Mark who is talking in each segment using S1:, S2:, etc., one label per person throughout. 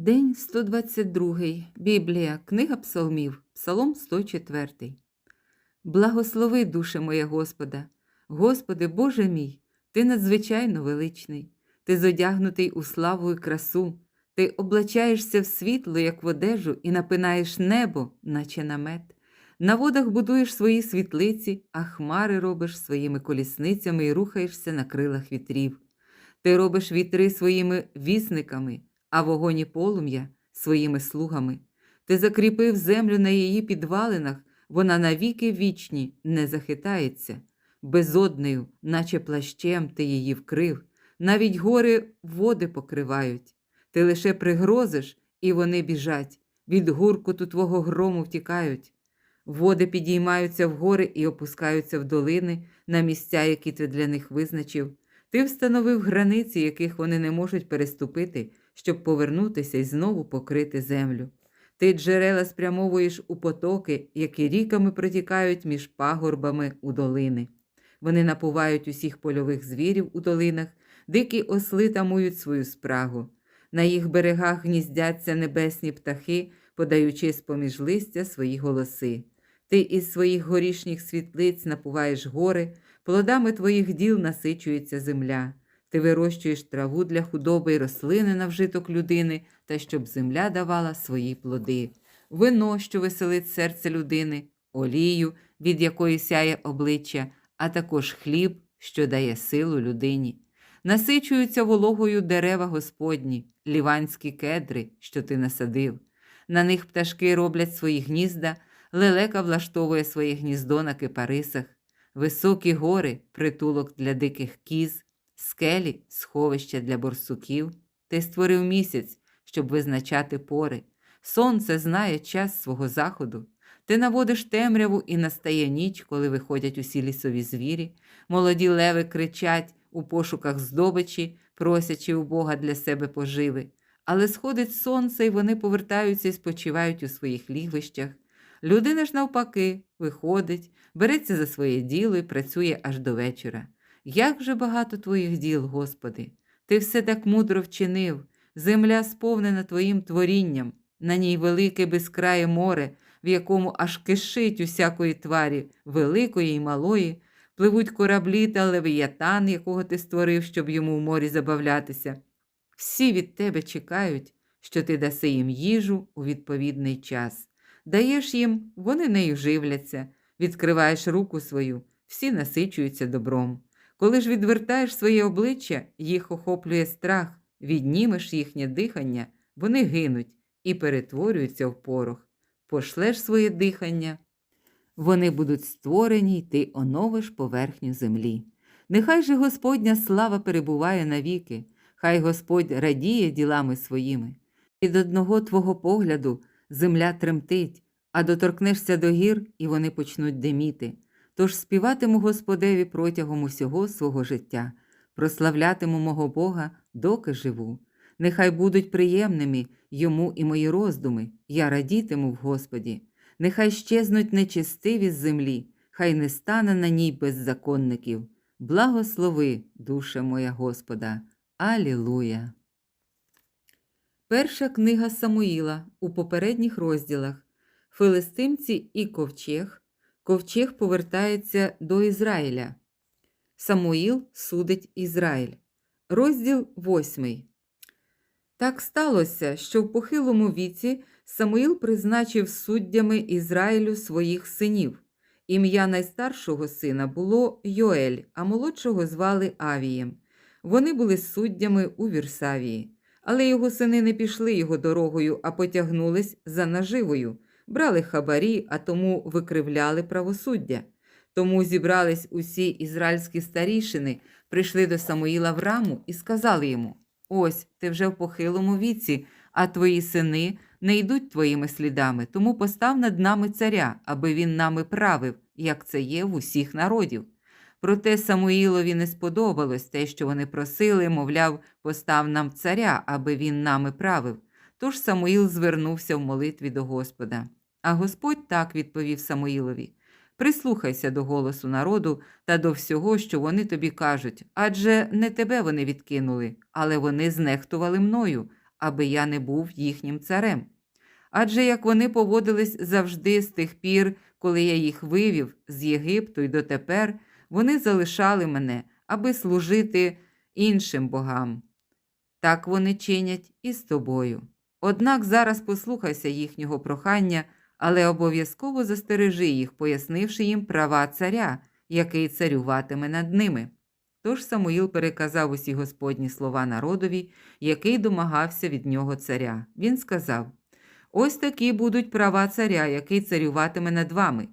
S1: День 122. Біблія, Книга Псалмів, Псалом 104. Благослови, душе моя Господа. Господи, Боже мій, Ти надзвичайно величний, Ти зодягнутий у славу і красу, Ти облачаєшся в світло, як в одежу, і напинаєш небо, наче намет. На водах будуєш свої світлиці, а хмари робиш своїми колісницями і рухаєшся на крилах вітрів. Ти робиш вітри своїми вісниками, а вогонь і полум'я своїми слугами. Ти закріпив землю на її підвалинах, вона навіки вічні не захитається. Безоднею, наче плащем, ти її вкрив, навіть гори води покривають. Ти лише пригрозиш, і вони біжать, від гуркоту твого грому втікають. Води підіймаються вгори і опускаються в долини на місця, які ти для них визначив. Ти встановив границі, яких вони не можуть переступити, щоб повернутися і знову покрити землю. Ти джерела спрямовуєш у потоки, які ріками протікають між пагорбами у долини. Вони напувають усіх польових звірів у долинах, дикі осли тамують свою спрагу. На їх берегах гніздяться небесні птахи, подаючи з-поміж листя свої голоси. Ти із своїх горішніх світлиць напуваєш гори, плодами твоїх діл насичується земля. Ти вирощуєш траву для худоби й рослини на вжиток людини, та щоб земля давала свої плоди, вино, що веселить серце людини, олію, від якої сяє обличчя, а також хліб, що дає силу людині. Насичуються вологою дерева Господні, ліванські кедри, що ти насадив. На них пташки роблять свої гнізда, лелека влаштовує своє гніздо на кипарисах, високі гори, притулок для диких кіз, скелі, сховища для борсуків. Ти створив місяць, щоб визначати пори. Сонце знає час свого заходу. Ти наводиш темряву і настає ніч, коли виходять усі лісові звірі. Молоді леви кричать у пошуках здобичі, просячи у Бога для себе поживи. Але сходить сонце, і вони повертаються і спочивають у своїх лігвищах. Людина ж, навпаки, виходить, береться за своє діло і працює аж до вечора. Як же багато твоїх діл, Господи! Ти все так мудро вчинив, земля сповнена Твоїм творінням, на ній велике безкрає море, в якому аж кишить усякої тварі, великої й малої, пливуть кораблі та левіятан, якого ти створив, щоб йому в морі забавлятися. Всі від тебе чекають, що ти даси їм їжу у відповідний час. Даєш їм, вони нею живляться, відкриваєш руку свою, всі насичуються добром. Коли ж відвертаєш своє обличчя, їх охоплює страх, віднімеш їхнє дихання, вони гинуть і перетворюються в порох. Пошлеш своє дихання, вони будуть створені, й ти оновиш поверхню землі. Нехай же Господня слава перебуває навіки, хай Господь радіє ділами своїми. Від одного твого погляду земля тремтить, а доторкнешся до гір, і вони почнуть диміти. Тож співатиму Господеві протягом усього свого життя, прославлятиму мого Бога, доки живу. Нехай будуть приємними йому і мої роздуми, я радітиму в Господі. Нехай щезнуть нечистиві з землі, хай не стане на ній беззаконників. Благослови, душа моя Господа. Алілуя. Перша книга Самуїла у попередніх розділах Филистимці і ковчег. Ковчег повертається до Ізраїля. Самуїл судить Ізраїль. Розділ 8. Так сталося, що в похилому віці Самуїл призначив суддями Ізраїлю своїх синів. Ім'я найстаршого сина було Йоель, а молодшого звали Авієм. Вони були суддями у Вірсавії. Але його сини не пішли його дорогою, а потягнулись за наживою, брали хабарі, а тому викривляли правосуддя. Тому зібрались усі ізраїльські старішини, прийшли до Самуїла в раму і сказали йому: Ось ти вже в похилому віці, а твої сини не йдуть твоїми слідами, тому постав над нами царя, аби він нами правив, як це є в усіх народів. Проте Самуїлові не сподобалось те, що вони просили, мовляв, постав нам царя, аби він нами правив. Тож Самуїл звернувся в молитві до Господа. А Господь так відповів Самуїлові: Прислухайся до голосу народу та до всього, що вони тобі кажуть, адже не тебе вони відкинули, але вони знехтували мною, аби я не був їхнім царем. Адже як вони поводились завжди з тих пір, коли я їх вивів з Єгипту й дотепер, вони залишали мене, аби служити іншим богам. Так вони чинять і з тобою. Однак зараз послухайся їхнього прохання, але обов'язково застережи їх, пояснивши їм права царя, який царюватиме над ними. Тож Самуїл переказав усі Господні слова народові, який домагався від нього царя. Він сказав: Ось такі будуть права царя, який царюватиме над вами.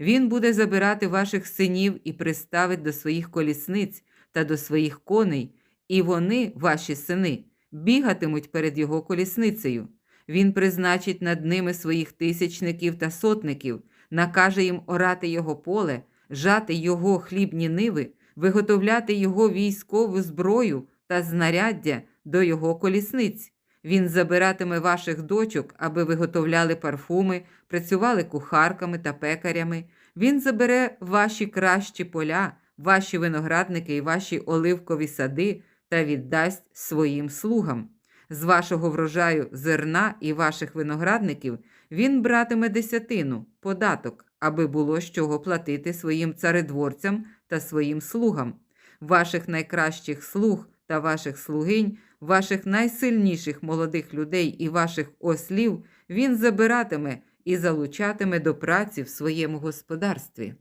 S1: Він буде забирати ваших синів і приставить до своїх колісниць та до своїх коней, і вони, ваші сини, бігатимуть перед його колісницею. Він призначить над ними своїх тисячників та сотників, накаже їм орати його поле, жати його хлібні ниви, виготовляти його військову зброю та знаряддя до його колісниць. Він забиратиме ваших дочок, аби виготовляли парфуми, працювали кухарками та пекарями. Він забере ваші кращі поля, ваші виноградники і ваші оливкові сади та віддасть своїм слугам. З вашого врожаю зерна і ваших виноградників він братиме десятину, податок, аби було з чого платити своїм царедворцям та своїм слугам. Ваших найкращих слуг та ваших слугинь, ваших найсильніших молодих людей і ваших ослів він забиратиме і залучатиме до праці в своєму господарстві.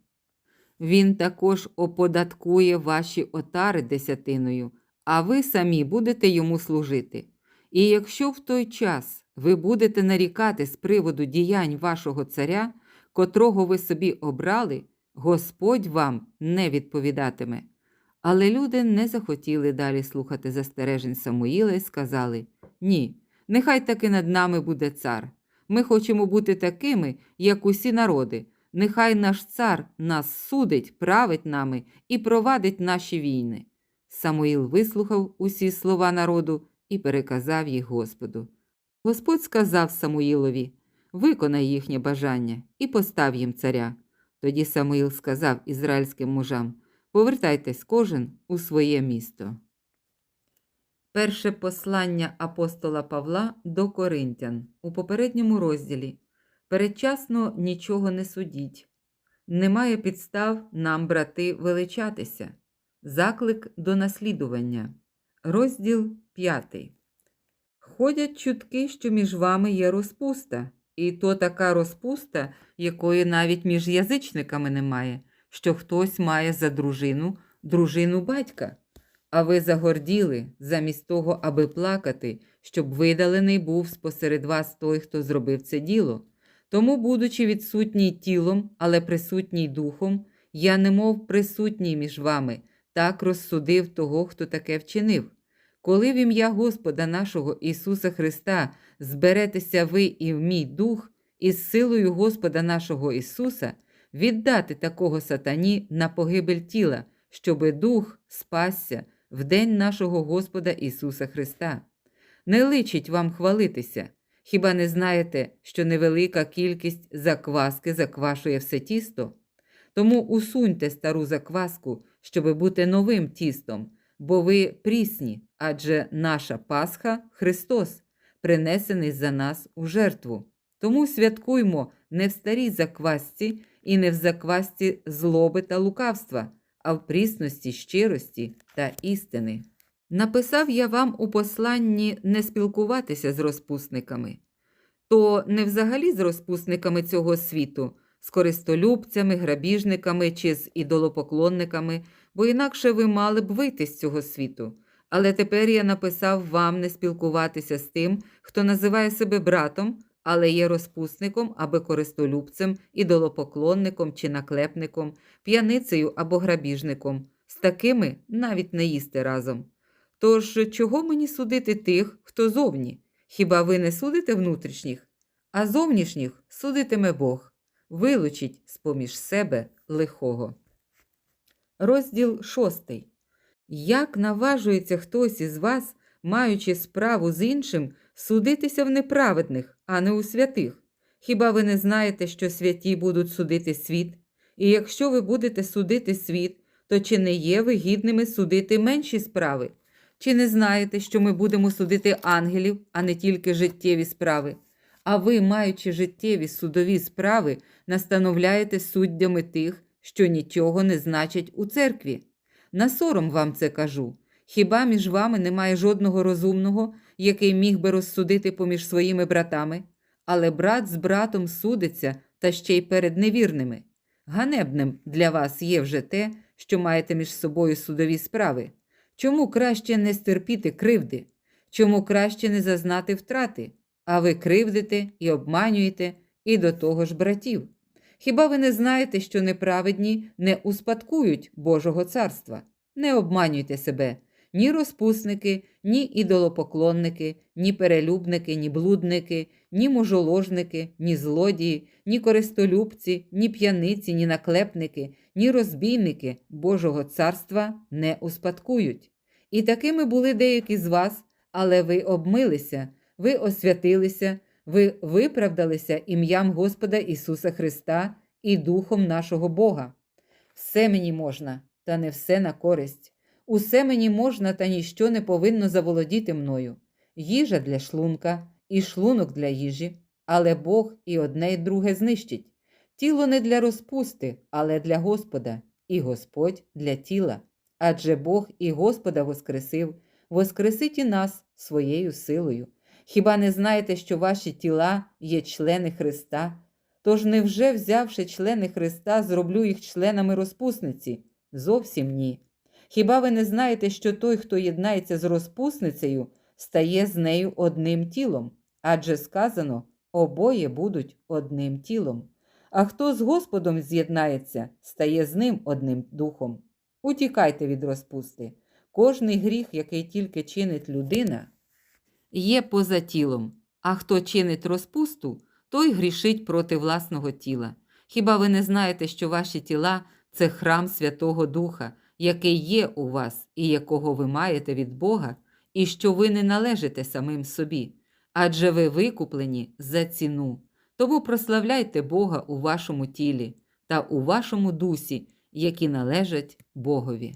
S1: Він також оподаткує ваші отари десятиною, а ви самі будете йому служити. І якщо в той час ви будете нарікати з приводу діянь вашого царя, котрого ви собі обрали, Господь вам не відповідатиме. Але люди не захотіли далі слухати застережень Самуїла і сказали: Ні, нехай таки над нами буде цар. Ми хочемо бути такими, як усі народи. Нехай наш цар нас судить, править нами і провадить наші війни. Самуїл вислухав усі слова народу і переказав їх Господу. Господь сказав Самуїлові: Виконай їхнє бажання і постав їм царя. Тоді Самуїл сказав ізраїльським мужам: Повертайтесь кожен у своє місто. Перше послання апостола Павла до Коринтян у попередньому розділі Передчасно нічого не судіть. Немає підстав нам, брати, величатися. Заклик до наслідування. Розділ 5. Ходять чутки, що між вами є розпуста, і то така розпуста, якої навіть між язичниками немає, що хтось має за дружину дружину батька. А ви загорділи, замість того, аби плакати, щоб видалений був спосеред вас той, хто зробив це діло. Тому, будучи відсутній тілом, але присутній духом, я немов присутній між вами, так розсудив того, хто таке вчинив. Коли в ім'я Господа нашого Ісуса Христа зберетеся ви і в мій дух, із силою Господа нашого Ісуса, віддати такого сатані на погибель тіла, щоби дух спасся в день нашого Господа Ісуса Христа. Не личить вам хвалитися. Хіба не знаєте, що невелика кількість закваски заквашує все тісто? Тому усуньте стару закваску, щоби бути новим тістом, бо ви прісні, адже наша Пасха Христос, принесений за нас у жертву. Тому святкуймо не в старій заквасці і не в заквасці злоби та лукавства, а в прісності щирості та істини. Написав я вам у посланні не спілкуватися з розпусниками, то не взагалі з розпусниками цього світу, з користолюбцями, грабіжниками чи з ідолопоклонниками, бо інакше ви мали б вийти з цього світу. Але тепер я написав вам не спілкуватися з тим, хто називає себе братом, але є розпусником або користолюбцем, ідолопоклонником чи наклепником, п'яницею або грабіжником. З такими навіть не їсти разом. Тож чого мені судити тих, хто зовні? Хіба ви не судите внутрішніх? А зовнішніх судитиме Бог, вилучить з поміж себе лихого. Розділ шостий. Як наважується хтось із вас, маючи справу з іншим, судитися в неправедних, а не у святих? Хіба ви не знаєте, що святі будуть судити світ? І якщо ви будете судити світ, то чи не є ви гідними судити менші справи? Чи не знаєте, що ми будемо судити ангелів, а не тільки життєві справи? А ви, маючи життєві судові справи, настановляєте суддями тих, що нічого не значать у церкві. На сором вам це кажу. Хіба між вами немає жодного розумного, який міг би розсудити поміж своїми братами? Але брат з братом судиться та ще й перед невірними. Ганебним для вас є вже те, що маєте між собою судові справи. Чому краще не стерпіти кривди? Чому краще не зазнати втрати? А ви кривдите і обманюєте і до того ж братів. Хіба ви не знаєте, що неправедні не успадкують Божого царства? Не обманюйте себе. Ні розпусники, ні ідолопоклонники, ні перелюбники, ні блудники, ні мужоложники, ні злодії, ні користолюбці, ні п'яниці, ні наклепники, ні розбійники Божого царства не успадкують. І такими були деякі з вас, але ви обмилися, ви освятилися, ви виправдалися ім'ям Господа Ісуса Христа і Духом нашого Бога. Все мені можна, та не все на користь. Усе мені можна, та ніщо не повинно заволодіти мною. Їжа для шлунка і шлунок для їжі, але Бог і одне й друге знищить. Тіло не для розпусти, але для Господа, і Господь для тіла. Адже Бог і Господа воскресив, воскресить і нас своєю силою. Хіба не знаєте, що ваші тіла є члени Христа? Тож невже, взявши члени Христа, зроблю їх членами розпусниці? Зовсім ні. Хіба ви не знаєте, що той, хто єднається з розпусницею, стає з нею одним тілом? Адже сказано обоє будуть одним тілом. А хто з Господом з'єднається, стає з ним одним духом. Утікайте від розпусти. Кожний гріх, який тільки чинить людина, є поза тілом, а хто чинить розпусту, той грішить проти власного тіла. Хіба ви не знаєте, що ваші тіла це храм Святого Духа, який є у вас і якого ви маєте від Бога, і що ви не належите самим собі, адже ви викуплені за ціну. Тому прославляйте Бога у вашому тілі та у вашому дусі, які належать Богові.